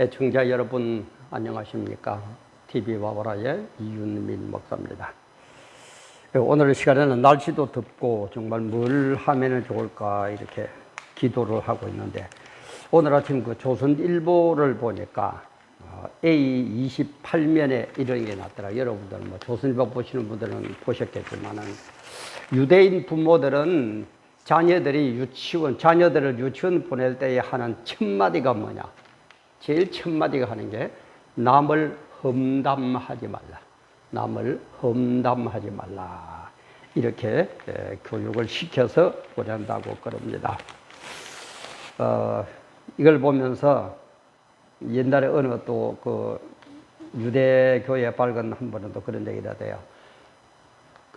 애청자 여러분 안녕하십니까? TV 와보라의 이윤민 목사입니다. 오늘 시간에는 날씨도 덥고 정말 뭘 하면 좋을까 이렇게 기도를 하고 있는데 오늘 아침 그 조선일보를 보니까 어, A28면에 이런 게 났더라. 여러분들 뭐 조선일보 보시는 분들은 보셨겠지만은 유대인 부모들은 자녀들이 유치원 자녀들을 유치원 보낼 때에 하는 첫 마디가 뭐냐? 제일 첫 마디가 하는 게 남을 험담하지 말라. 남을 험담하지 말라. 이렇게 에, 교육을 시켜서 보낸다고 그럽니다. 어, 이걸 보면서 옛날에 어느 또 그 유대교회 밝은 한 분은 또 그런 얘기를 하대요.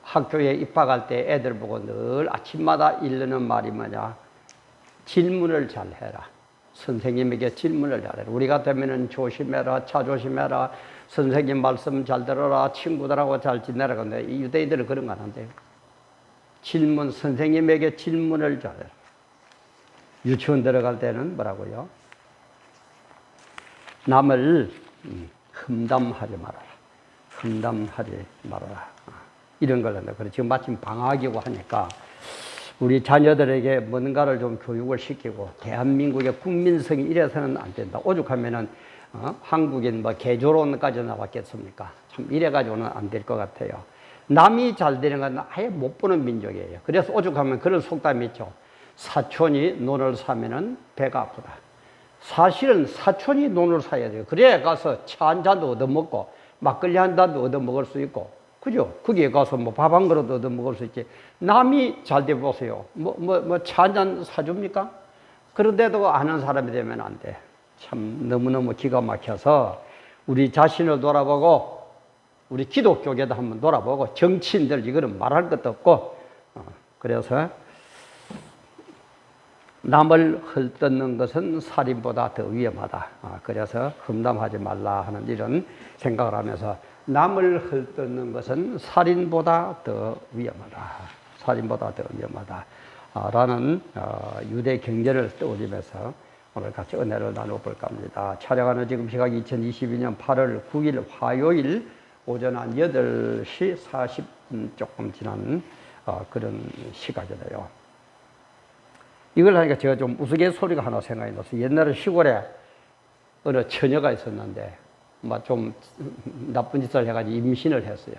학교에 입학할 때 애들 보고 늘 아침마다 일르는 말이 뭐냐? 질문을 잘 해라. 선생님에게 질문을 잘해라. 우리 같으면은 조심해라, 차 조심해라, 선생님 말씀 잘 들어라, 친구들하고 잘 지내라. 근데 이 유대인들은 그런 거 안 한대요. 질문, 선생님에게 질문을 잘해라. 유치원 들어갈 때는 뭐라고요? 남을 음, 험담하지 말아라. 험담하지 말아라. 이런 걸 한다. 그래 지금 마침 방학이고 하니까 우리 자녀들에게 뭔가를 좀 교육을 시키고 대한민국의 국민성이 이래서는 안 된다. 오죽하면은 어? 한국인 뭐 개조론까지 나왔겠습니까? 참 이래가지고는 안 될 것 같아요. 남이 잘 되는 건 아예 못 보는 민족이에요. 그래서 오죽하면 그런 속담이 있죠. 사촌이 논을 사면은 배가 아프다. 사실은 사촌이 논을 사야 돼요. 그래야 가서 차 한 잔도 얻어먹고 막걸리 한 잔도 얻어먹을 수 있고 그죠? 거기에 가서 뭐 밥 한 그릇 얻어 먹을 수 있지. 남이 잘 돼 보세요. 뭐, 뭐, 뭐, 차 한 잔 사줍니까? 그런데도 아는 사람이 되면 안 돼. 참, 너무너무 기가 막혀서 우리 자신을 돌아보고, 우리 기독교계도 한번 돌아보고, 정치인들 이거는 말할 것도 없고, 어, 그래서 남을 헐뜯는 것은 살인보다 더 위험하다. 아, 그래서 험담하지 말라 하는 이런 생각을 하면서 남을 헐뜯는 것은 살인보다 더 위험하다. 살인보다 더 위험하다. 아, 라는 어, 유대 경제를 떠올리면서 오늘 같이 은혜를 나눠볼까 합니다. 촬영하는 지금 시각 2022년 8월 9일 화요일 오전 한 8시 40분 조금 지난 어, 그런 시각이네요. 이걸 하니까 제가 좀 우스갯소리가 하나 생각이 났어요. 옛날에 시골에 어느 처녀가 있었는데, 막 좀 나쁜 짓을 해가지고 임신을 했어요.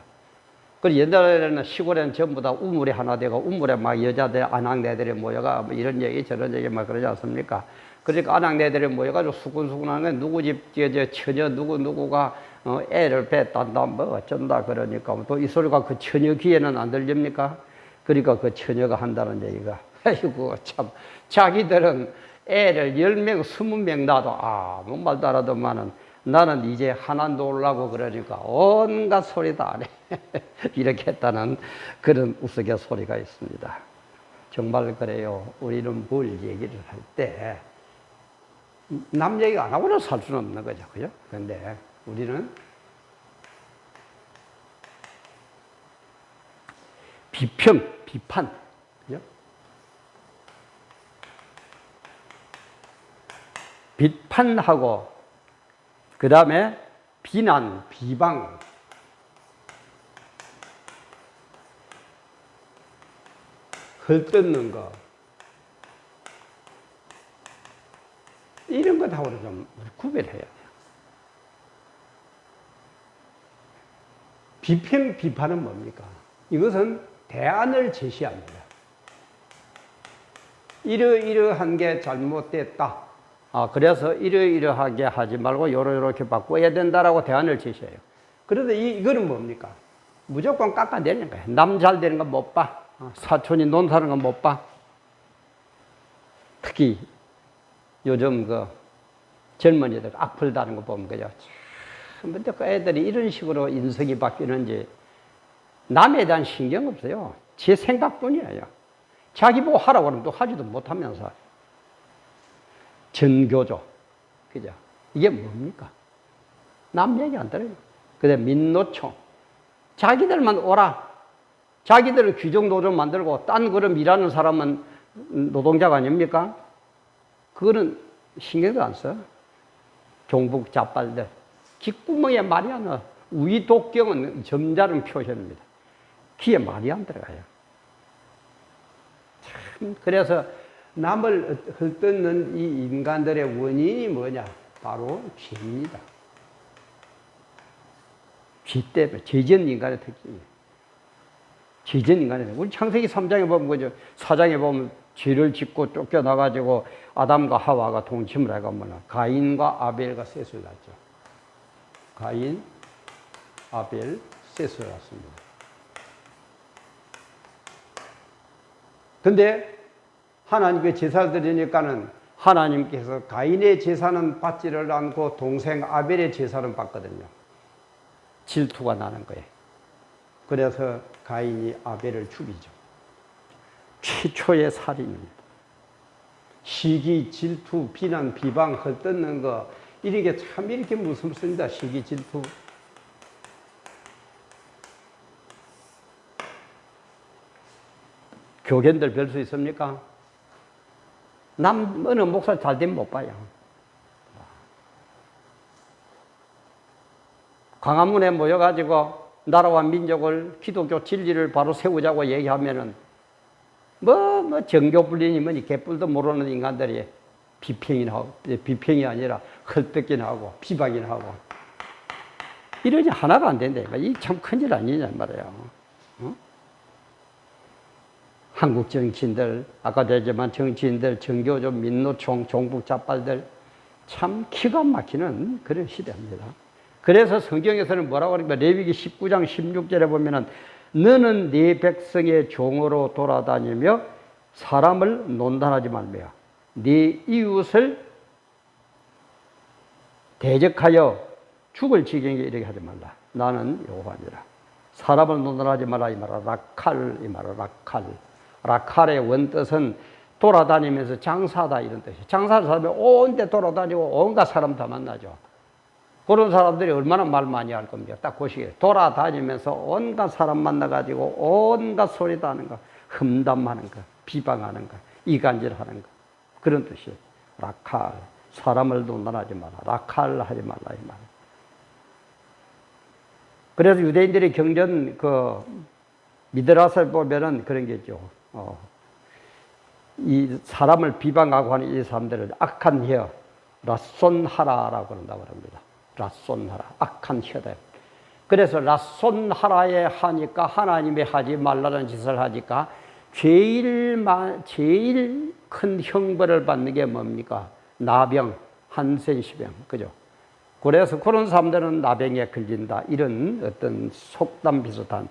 그리고 옛날에는 시골에는 전부 다 우물이 하나 되고 우물에 막 여자들, 아낙네들이 모여가 뭐 이런 얘기 저런 얘기 막 그러지 않습니까? 그러니까 아낙네들이 모여가지고 수군수군한 게 누구 집, 저, 저 처녀 누구 누구가 어, 애를 뺐단다 뭐 어쩐다 그러니까 또 이 소리가 그 처녀 귀에는 안 들립니까? 그러니까 그 처녀가 한다는 얘기가 아이고 참 자기들은 애를 열명 스무 명 낳아도 아무 말도 안 하더만은 나는 이제 하나 놓으려고 그러니까 온갖 소리 다안 해. 이렇게 했다는 그런 우스갯소리가 있습니다. 정말 그래요. 우리는 뭘 얘기를 할 때 남 얘기 안 하고는 살 수는 없는 거죠. 그죠? 근데 우리는 비평, 비판, 그죠? 비판하고 그 다음에 비난, 비방 헐뜯는 거 이런 것하고는 좀 구별해야 돼요. 비평, 비판은 뭡니까? 이것은 대안을 제시합니다. 이러이러한 게 잘못됐다. 아, 그래서 이러이러하게 하지 말고 요렇게 바꿔야 된다라고 대안을 제시해요. 그런데 이, 이거는 뭡니까? 무조건 깎아내리는 거예요. 남 잘 되는 건 못 봐. 어, 사촌이 논 사는 건 못 봐. 특히 요즘 그 젊은이들 악플 다는 거 보면 그죠. 참, 근데 그 애들이 이런 식으로 인성이 바뀌는지 남에 대한 신경 없어요. 제 생각뿐이에요. 자기 뭐 하라고 하면 또 하지도 못하면서. 전교조. 그죠? 이게 뭡니까? 남 얘기 안 들어요. 그다음 민노총. 자기들만 오라. 자기들은 규정노조 만들고 딴 그런 일하는 사람은 노동자가 아닙니까? 그거는 신경도 안 써. 종북 자빨들. 말이 안 나. 위독경은 점잖은 표현입니다. 귀에 말이 안 들어가요. 참, 그래서 남을 헐뜯는 이 인간들의 원인이 뭐냐? 바로 죄입니다. 죄 때문에, 죄전 인간의 특징이에요. 죄전 인간이에요. 우리 창세기 3장에 보면 그죠? 4장에 보면 죄를 짓고 쫓겨나가지고 아담과 하와가 동침을 해가면 가인과 아벨과 셋을 낳죠. 가인, 아벨, 셋을 낳습니다. 근데 하나님께 제사를 드리니까는 하나님께서 가인의 제사는 받지를 않고 동생 아벨의 제사는 받거든요. 질투가 나는 거예요. 그래서 가인이 아벨을 죽이죠. 최초의 살인입니다. 시기, 질투, 비난, 비방, 헐뜯는 거 이런 게참 이렇게 무섭습니다. 시기, 질투. 교견들 별 수 있습니까? 남 어느 목사 잘 되면 못 봐요. 광화문에 모여가지고 나라와 민족을 기독교 진리를 바로 세우자고 얘기하면은 뭐, 뭐, 정교불린이 뭐니 개뿔도 모르는 인간들이 비평이나 하고, 비평이 아니라 헐뜯기나 하고, 비방이나 하고. 이러니 하나가 안 된다. 이 참 큰일 아니냐 말이에요. 어? 한국 정치인들, 아까 되지만 정치인들, 정교조, 민노총, 종북 자빨들 참 기가 막히는 그런 시대입니다. 그래서 성경에서는 뭐라고 그러니까 레위기 19장 16절에 보면은 너는 네 백성의 종으로 돌아다니며 사람을 논단하지 말며 네 이웃을 대적하여 죽을 지경에 이르게 하지 말라. 나는 여호와니라. 사람을 논단하지 말라 이 말아 라칼 이 말아 라칼. 라칼의 원뜻은 돌아다니면서 장사다 이런 뜻이에요. 장사를 하면 온데 돌아다니고 온갖 사람 다 만나죠. 그런 사람들이 얼마나 말 많이 할 겁니까? 딱 보시게. 돌아다니면서 온갖 사람 만나가지고 온갖 소리 다 하는 거, 흠담하는 거, 비방하는 거, 이간질 하는 거. 그런 뜻이에요. 라칼. 사람을 논란하지 마라. 라칼 하지 말라. 이 말. 그래서 유대인들이 경전 그 미드라스를 보면은 그런 게 있죠. 어. 이 사람을 비방하고 하는 이 사람들을 악한 혀, 라손하라라고 그런다고 합니다. 라손하라. 악한 혀다. 그래서 라손하라에 하니까 하나님이 하지 말라는 짓을 하니까 제일 마, 제일 큰 형벌을 받는 게 뭡니까? 나병, 한센시병. 그죠? 그래서 그런 사람들은 나병에 걸린다. 이런 어떤 속담 비슷한 어,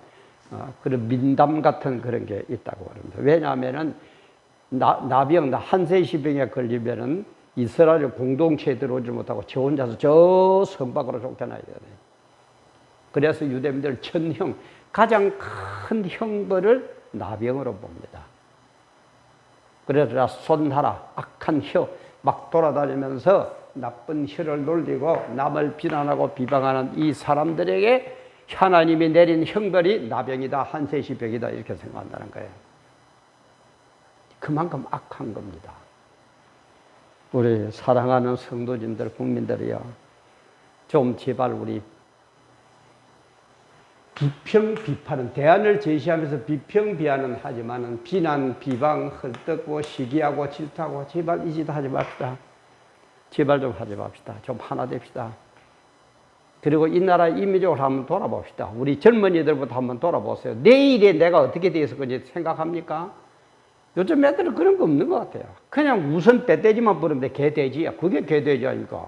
그런 민담 같은 그런 게 있다고 합니다. 왜냐하면은 나, 나병, 한센시병에 걸리면은 이스라엘 공동체에 들어오지 못하고 저 혼자서 저 성밖으로 쫓겨나야 되네. 그래서 유대인들 천형, 가장 큰 형벌을 나병으로 봅니다. 그래서 손하라, 악한 혀, 막 돌아다니면서 나쁜 혀를 놀리고 남을 비난하고 비방하는 이 사람들에게 하나님이 내린 형벌이 나병이다, 한세시병이다, 이렇게 생각한다는 거예요. 그만큼 악한 겁니다. 우리 사랑하는 성도님들, 국민들이요. 좀 제발 우리 비평, 비판은 대안을 제시하면서 비평, 비하는 하지만은 비난, 비방, 헐떡고 시기하고 질투하고 제발 이 짓 하지 맙시다. 제발 좀 하지 맙시다. 좀 하나 됩시다. 그리고 이 나라 인민족을 한번 돌아봅시다. 우리 젊은이들부터 한번 돌아보세요. 내일에 내가 어떻게 되어서 그지 생각합니까? 요즘 애들은 그런 거 없는 것 같아요. 그냥 우선 떼떼지만 부르면 개돼지야. 그게 개돼지 아닙니까?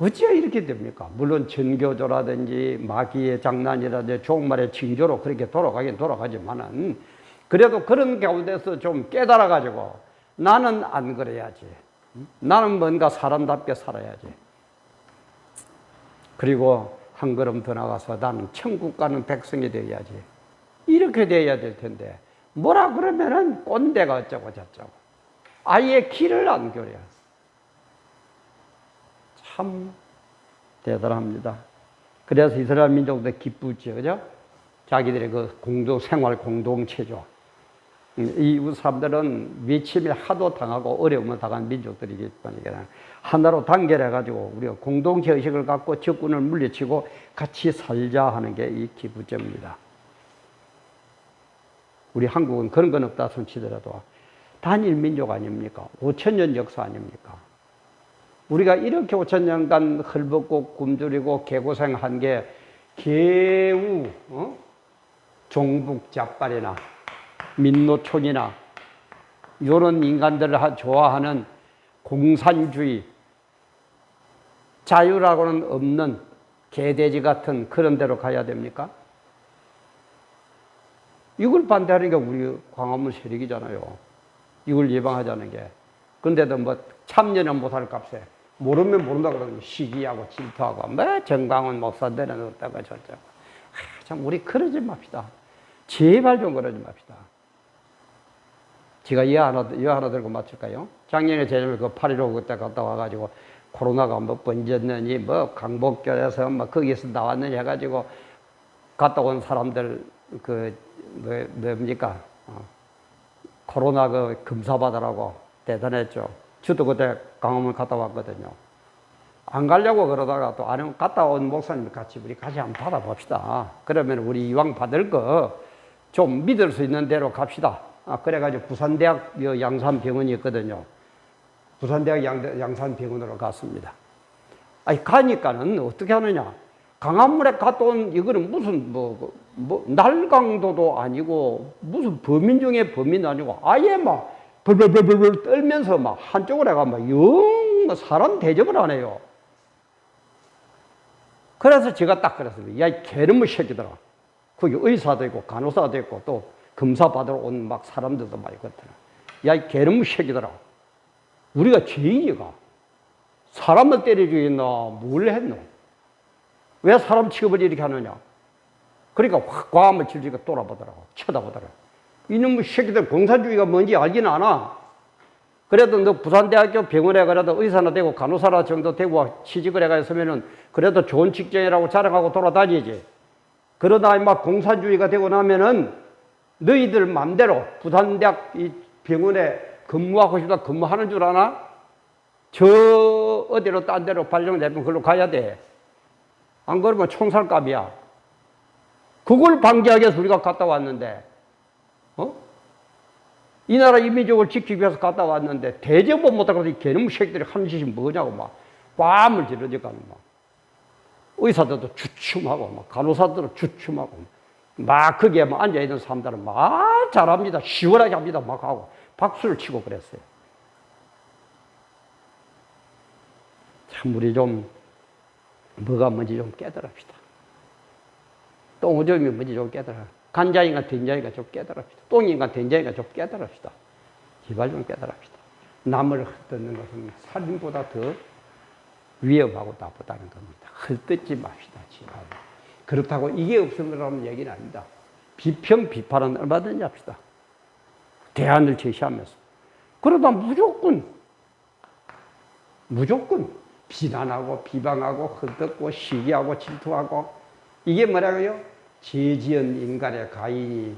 어찌야 이렇게 됩니까? 물론 전교조라든지 마귀의 장난이라든지 종말의 징조로 그렇게 돌아가긴 돌아가지만은 그래도 그런 가운데서 좀 깨달아가지고 나는 안 그래야지. 나는 뭔가 사람답게 살아야지. 그리고 한 걸음 더 나가서 나는 천국 가는 백성이 되어야지. 이렇게 돼야 될 텐데 뭐라 그러면은 꼰대가 어쩌고 저쩌고 아예 길을 안 교려. 참 대단합니다. 그래서 이스라엘 민족도 기쁘죠, 그죠? 자기들의 그 공동 생활 공동체죠. 음, 이웃 사람들은 외침에 하도 당하고 어려움을 당한 민족들이기 때문에 하나로 단결해가지고 우리가 공동체 의식을 갖고 적군을 물리치고 같이 살자 하는 게 이 기부점입니다. 우리 한국은 그런 건 없다 손치더라도 단일 민족 아닙니까? 5천 년 역사 아닙니까? 우리가 이렇게 5천 년간 헐벗고 굶주리고 개고생한 게 개우, 어? 종북 잡발이나 민노촌이나 이런 인간들을 좋아하는 공산주의, 자유라고는 없는 개돼지 같은 그런 데로 가야 됩니까? 이걸 반대하는 게 우리 광화문 세력이잖아요. 이걸 예방하자는 게. 근데도 뭐 참여는 못할 값에 모르면 모른다 그러면 시기하고 질투하고 뭐 정광훈 목사들은 어다가 저쩌고. 아, 참 우리 그러지 맙시다. 제발 좀 그러지 맙시다. 제가 이 하나, 이 하나 들고 맞출까요? 작년에 제일 그8.15 그때 갔다 와가지고 코로나가 뭐 번졌느니 뭐 강복교에서 뭐 거기서 나왔느니 해가지고 갔다 온 사람들 그 뭐, 뭡니까? 어. 코로나 그 검사 받으라고 대단했죠. 저도 그때 강화문 갔다 왔거든요. 안 가려고 그러다가 또 아니면 갔다 온 목사님 같이 우리 같이 한번 받아봅시다. 그러면 우리 이왕 받을 거 좀 믿을 수 있는 대로 갑시다. 아, 그래가지고 부산대학 양산병원이 있거든요. 부산대학 양, 양산병원으로 갔습니다. 아니, 가니까는 어떻게 하느냐. 강한물에 갔다 온 이거는 무슨 뭐, 뭐, 날강도도 아니고 무슨 범인 중에 범인 아니고 아예 막 벌벌벌벌 떨면서 막 한쪽으로 해가 막 영 사람 대접을 안 해요. 그래서 제가 딱 그랬습니다. 야, 이 개놈의 새끼들아. 거기 의사도 있고 간호사도 있고 또 검사 받으러 온 막 사람들도 많이 있거든. 야, 이 개놈의 새끼들아. 우리가 죄인이가 사람을 때려 죽였나 뭘 했노? 왜 사람 취급을 이렇게 하느냐? 그러니까 확 과함을 질질까 돌아보더라고. 쳐다보더라고. 이놈의 새끼들 공산주의가 뭔지 알지는 않아. 그래도 너 부산대학교 병원에 그래도 의사나 되고 간호사라 정도 되고 취직을 해가 있으면은 그래도 좋은 직장이라고 자랑하고 돌아다니지. 그러다 막 공산주의가 되고 나면은 너희들 맘대로 부산대학 이 병원에 근무하고 싶다 근무하는 줄 아나? 저 어디로 딴 데로 발령되면 그걸로 가야 돼. 안 그러면 총살감이야. 그걸 방지하기 위해서 우리가 갔다 왔는데, 어? 이 나라 이민족을 지키기 위해서 갔다 왔는데, 대접을 못하고 이 개놈 새끼들이 하는 짓이 뭐냐고 막, 꽝을 지르져가는 막. 의사들도 주춤하고, 막, 간호사들도 주춤하고, 막, 거기에 막 앉아있는 사람들은 막 잘합니다. 시원하게 합니다. 막 하고, 박수를 치고 그랬어요. 참, 우리 좀, 뭐가 뭔지 좀 깨달읍시다. 똥오줌이 뭔지 좀 깨달아. 간장인가 된장인가 좀 깨달읍시다. 똥인가 된장인가 좀 깨달읍시다. 제발 좀 깨달읍시다. 남을 헐뜯는 것은 살인보다 더 위험하고 나쁘다는 겁니다. 헐뜯지 맙시다. 제발. 그렇다고 이게 없으면 얘기는 아닙니다. 비평, 비판은 얼마든지 합시다. 대안을 제시하면서. 그러다 무조건, 무조건 비난하고 비방하고 헐뜯고 시기하고 질투하고 이게 뭐라고요? 죄지은 인간의 가인이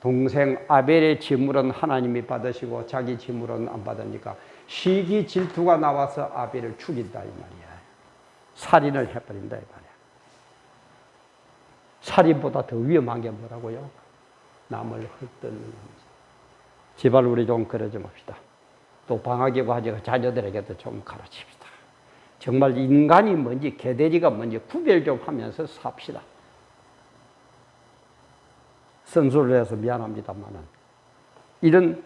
동생 아벨의 재물은 하나님이 받으시고 자기 재물은 안 받으니까 시기 질투가 나와서 아벨을 죽인다 이 말이야. 살인을 해버린다 이 말이야. 살인보다 더 위험한 게 뭐라고요? 남을 헐뜯는 겁니다. 제발 우리 좀 그러지 맙시다. 또 방학이고 그 하지 자녀들에게도 좀 가르칩시다. 정말 인간이 뭔지 개돼지가 뭔지 구별 좀 하면서 삽시다. 선수를 해서 미안합니다만은 이런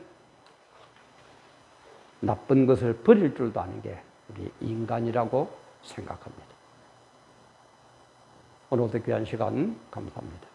나쁜 것을 버릴 줄도 아는 게 우리 인간이라고 생각합니다. 오늘도 귀한 시간 감사합니다.